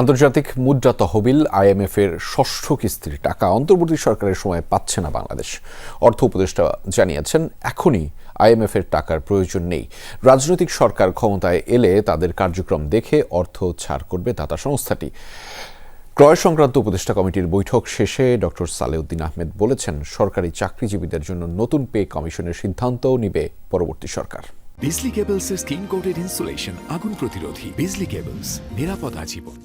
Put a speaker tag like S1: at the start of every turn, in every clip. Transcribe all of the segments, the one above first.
S1: আন্তর্জাতিক মুদ্রা তহবিল আইএমএফ এর ষষ্ঠ কিস্তির টাকা অন্তর্বর্তী সরকারের সময় পাচ্ছে না বাংলাদেশ। অর্থ উপদেষ্টা জানিয়েছেন, এখনই আইএমএফ এর টাকার প্রয়োজন নেই। রাজনৈতিক সরকার ক্ষমতায় এলে তাদের কার্যক্রম দেখে অর্থ ছাড় করবে দাতা সংস্থাটি। ক্রয় সংক্রান্ত উপদেষ্টা কমিটির বৈঠক শেষে ডক্টর সালেউদ্দিন আহমেদ বলেছেন, সরকারি চাকরিজীবীদের জন্য নতুন পে কমিশনের সিদ্ধান্তও নিবে পরবর্তী সরকার।
S2: Bijli cables skin coated insulation আগুন প্রতিরোধী বিজলি কেবলস, নিরাপদ আজীবন।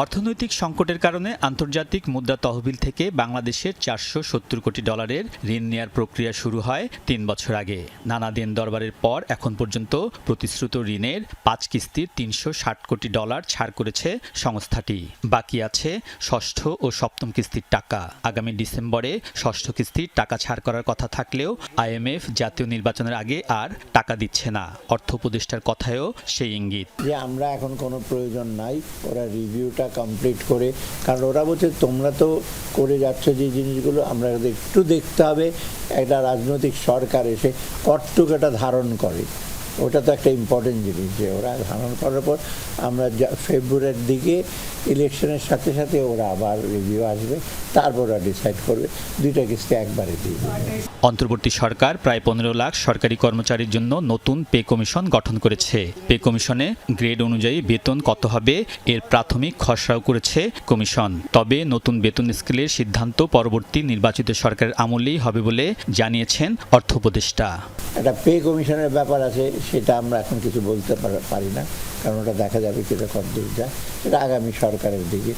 S3: অর্থনৈতিক সংকটের কারণে আন্তর্জাতিক মুদ্রা তহবিল থেকে বাংলাদেশের চারশো সত্তর কোটি ডলারের ঋণ নেয়ার প্রক্রিয়া শুরু হয় তিন বছর আগে। নানা দিন দরবারের পর এখন পর্যন্ত প্রতিশ্রুত ঋণের পাঁচ কিস্তির তিনশো ষাট কোটি ডলার ছাড় করেছে সংস্থাটি। বাকি আছে ষষ্ঠ ও সপ্তম কিস্তির টাকা। আগামী ডিসেম্বরে ষষ্ঠ কিস্তির টাকা ছাড় করার কথা থাকলেও আইএমএফ জাতীয় নির্বাচনের আগে আর টাকা দিচ্ছে না। অর্থ উপদেষ্টার কথায়ও সেই ইঙ্গিত।
S4: যে আমরা এখন কোনো প্রয়োজন নাই, ওরা রিভিউটা কমপ্লিট করে। কারণ ওরা বলছে, তোমরা তো করে যাচ্ছ যে জিনিসগুলো, আমরা একটু দেখতে হবে। একটা রাজনৈতিক সরকার এসে এটা ধারণ করে। ওটা তো একটা ইম্পর্টেন্ট জিনিস যে ওরা ধারণ করার পর আমরা ফেব্রুয়ারির দিকে ইলেকশনের সাথে সাথে ওরা আবার রিভিউ আসবে তারপর ওরা ডিসাইড করবে। দুইটা কিস্তি একবারে দিয়ে
S3: অন্তর্বর্তী সরকার প্রায় পনেরো লাখ সরকারি কর্মচারীর জন্য নতুন পে কমিশন গঠন করেছে। পে কমিশনে গ্রেড অনুযায়ী বেতন কত হবে এর প্রাথমিক খসড়াও করেছে কমিশন। তবে নতুন বেতন স্কেলের সিদ্ধান্ত পরবর্তী নির্বাচিত সরকারের আমলেই হবে বলে জানিয়েছেন অর্থ উপদেষ্টা।
S4: একটা পে কমিশনের ব্যাপার আছে সেটা আমরা এখন কিছু বলতে পার- না কারণ ওটা দেখা যাবে কিটা কতদূর যায়। সেটা আগামী সরকারের দিকে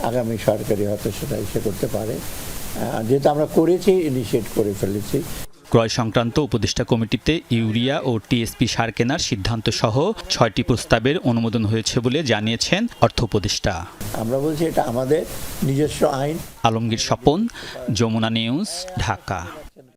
S4: আগামী সরকারি হয়তো সেটা ইসে করতে পারে। যেহেতু আমরা করেছি ইনিশিয়েট করে ফেলেছি।
S3: ক্রয় সংক্রান্ত উপদেষ্টা কমিটিতে ইউরিয়া ও টিএসপি সার কেনার সিদ্ধান্ত সহ ছয়টি প্রস্তাবের অনুমোদন হয়েছে বলে জানিয়েছেন অর্থ উপদেষ্টা।
S4: আমরা বলছি এটা আমাদের নিজস্ব আইন।
S3: আলমগীর স্বপন যমুনা নিউজ ঢাকা।